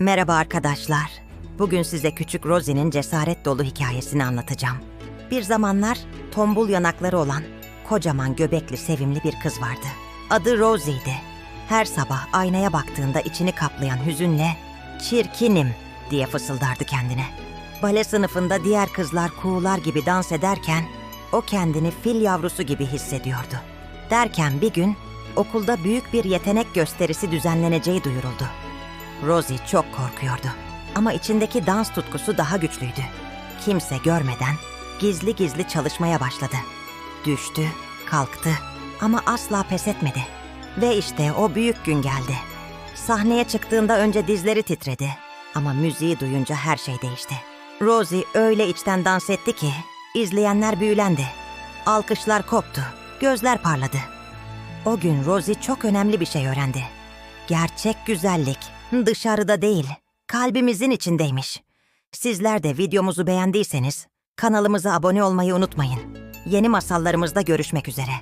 Merhaba arkadaşlar. Bugün size küçük Rosie'nin cesaret dolu hikayesini anlatacağım. Bir zamanlar tombul yanakları olan, kocaman göbekli sevimli bir kız vardı. Adı Rosie'ydi. Her sabah aynaya baktığında içini kaplayan hüzünle "Çirkinim." diye fısıldardı kendine. Bale sınıfında diğer kızlar kuğular gibi dans ederken o kendini fil yavrusu gibi hissediyordu. Derken bir gün okulda büyük bir yetenek gösterisi düzenleneceği duyuruldu. Rosie çok korkuyordu. Ama içindeki dans tutkusu daha güçlüydü. Kimse görmeden gizli gizli çalışmaya başladı. Düştü, kalktı ama asla pes etmedi. Ve işte o büyük gün geldi. Sahneye çıktığında önce dizleri titredi ama müziği duyunca her şey değişti. Rosie öyle içten dans etti ki izleyenler büyülendi. Alkışlar koptu, gözler parladı. O gün Rosie çok önemli bir şey öğrendi. Gerçek güzellik dışarıda değil, kalbimizin içindeymiş. Sizler de videomuzu beğendiyseniz kanalımıza abone olmayı unutmayın. Yeni masallarımızda görüşmek üzere.